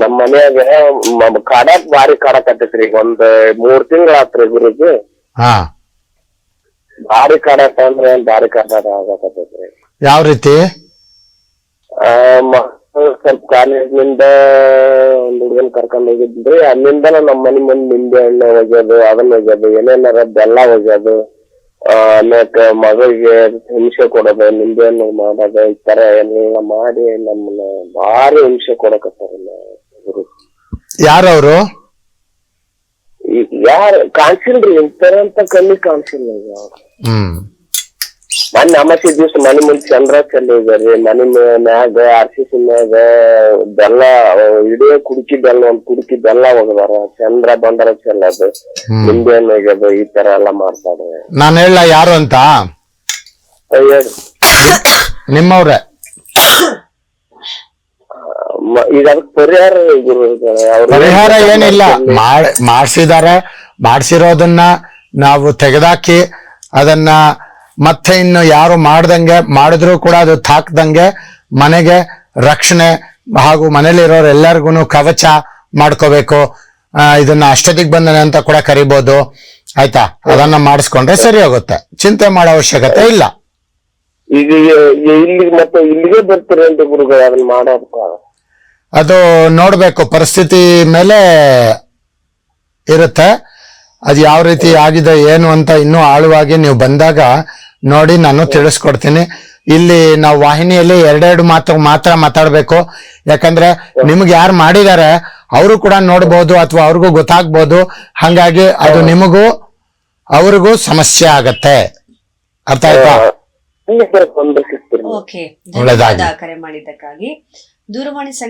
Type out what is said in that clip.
ನಮ್ ಮನ್ಯಾಗ ಮ- ಕಾಡಾಕ್ ಬಾರಿ ಕಾಡಕತ್ತೈತ್ರಿ ಈಗ ಒಂದ್ ಮೂರ್ ತಿಂಗಳ ಆತ್ರಿ ಗುರುಜಿ. ಹಾ. ಭಾರಿ ಕಾಡಾಟ ಅಂದ್ರೆ ಏನ್ ಭಾರಿ ಕಾಡಾಟ ಆಗಕತ್ತೈತ್ರಿ ಯಾವ ರೀತಿ? ಆ, ಮಕ್ಳು ಸ್ವಲ್ಪ ಕಾಲೇಜ್ನಿಂದ ಒಂದ್ ಹುಡುಗನ್ ಕರ್ಕೊಂಡ್ ಹೋಗಿದ್ರಿ ಅಲ್ಲಿಂದ ನಮ್ಮ ಮನಿ ಮುಂದ್ ನಿಂಬೆ ಹಣ್ಣು ಒಗ್ಯೋದು ಅದನ್ನ ಒಗ್ಯೋದು ಏನೇನಾರ ಬೆಲ್ಲ ಒಗ್ಯೋದು ಆ, ಆಮ್ಯಾಕ ಮಗಳಿಗೆ ಹಿಂಸೆ ಕೊಡೋದು ನಿಂಬೆ ಹಣ್ಣು ಮಾಡೋದು ಈ ತರ ಎಲ್ಲ ಮಾಡಿ ನಮ್ಮನ್ನ ಭಾರಿ ಹಿಂಸೆ ಕೊಡಕತ್ತಾರ ಯಾರವರು? ಯಾರ ಕಾಣಿಸಿಲ್ರಿ ಇಂತರ ಅಂತ ಕಮ್ಮಿ ಕಾಣಿಸಿಲ್ಲ ಹ್ಮ್. ಮೊನ್ನೆ ಅಮಾಸಿ ದಿವ್ಸ ಮನೆ ಮುಂದೆ ಚಂದ್ರ ಚೆಲ್ಲಿದ್ರಿ ಮನೆ ಮ್ಯಾಗ ಆರ್ ಸಿ ಸಿ ಮ್ಯಾಗ ಬೆಲ್ಲ ಇಡೀ ಕುಡುಕಿ ಬೆಲ್ಲ ಒಂದ್ ಕುಡುಕಿ ಬೆಲ್ಲ ಹೋಗದಾರ. ಚಂದ್ರ ಬಂದರ ಚೆಲ್ಲದು. ನಿಂಬೆ ಹಣ್ಣು ಈ ತರ ಎಲ್ಲ ಮಾಡ್ತಾರೆ ನಾನು ಹೇಳ ಯಾರು ಅಂತ? ನಿಮ್ಮವ್ರೆ. ಮ- ಈಗ ಅದಕ್ಕೆ ಪರಿಹಾರ ಗುರು ಅವ್ರು ಪರಿಹಾರ ಏನಿಲ್ಲ. ಮಾಡ್ ಮಾಡ್ಸಿದಾರೆ ಮಾಡ್ಸಿರೋದನ್ನ ನಾವು ತೆಗೆದಾಕಿ ಅದನ್ನ ಮತ್ತೆ ಇನ್ನು ಯಾರು ಮಾಡ್ದಂಗೆ ಮಾಡಿದ್ರು ಕೂಡ ಅದು ತಾಕ್ದಂಗೆ ಮನೆಗೆ ರಕ್ಷಣೆ ಹಾಗೂ ಮನೇಲಿರೋರು ಎಲ್ಲರಿಗೂ ಕವಚ ಮಾಡ್ಕೋಬೇಕು. ಆ, ಇದನ್ನ ಅಷ್ಟೊತ್ತಿಗ್ ಬಂದನೆ ಅಂತ ಕೂಡ ಕರಿಬೋದು. ಆಯ್ತಾ? ಅದನ್ನ ಮಾಡಿಸ್ಕೊಂಡ್ರೆ ಸರಿ ಹೋಗುತ್ತೆ. ಚಿಂತೆ ಮಾಡೋ ಅವಶ್ಯಕತೆ ಇಲ್ಲ. ಈಗ ಇಲ್ಲಿಗೆ ಮತ್ತೆ ಇಲ್ಲಿಗೆ ಗುರುಗಳು ಅದನ್ನ ಮಾಡೋದಕ್ಕ? ಅದು ನೋಡಬೇಕು ಪರಿಸ್ಥಿತಿ ಮೇಲೆ ಇರುತ್ತೆ. ಅದು ಯಾವ ರೀತಿ ಆಗಿದೆ ಏನು ಅಂತ ಇನ್ನೂ ಆಳವಾಗಿ ನೀವು ಬಂದಾಗ ನೋಡಿ ನಾನು ತಿಳಿಸ್ಕೊಡ್ತೀನಿ. ಇಲ್ಲಿ ನಾವು ವಾಹಿನಿಯಲ್ಲಿ ಎರಡೆರಡು ಮಾತು ಮಾತ್ರ ಮಾತಾಡಬೇಕು. ಯಾಕಂದ್ರೆ ನಿಮ್ಗೆ ಯಾರು ಮಾಡಿದ್ದಾರೆ ಅವರು ಕೂಡ ನೋಡ್ಬೋದು ಅಥವಾ ಅವ್ರಿಗೂ ಗೊತ್ತಾಗ್ಬೋದು. ಹಂಗಾಗಿ ಅದು ನಿಮಗೂ ಅವ್ರಿಗೂ ಸಮಸ್ಯೆ ಆಗತ್ತೆ. ಅರ್ಥ ಆಯ್ತಾ? ಒಳ್ಳೇದಾಗಿ. ಕರೆ ಮಾಡಿದ್ದಕ್ಕಾಗಿ. ದೂರವಾಣಿ ಸಂಖ್ಯೆ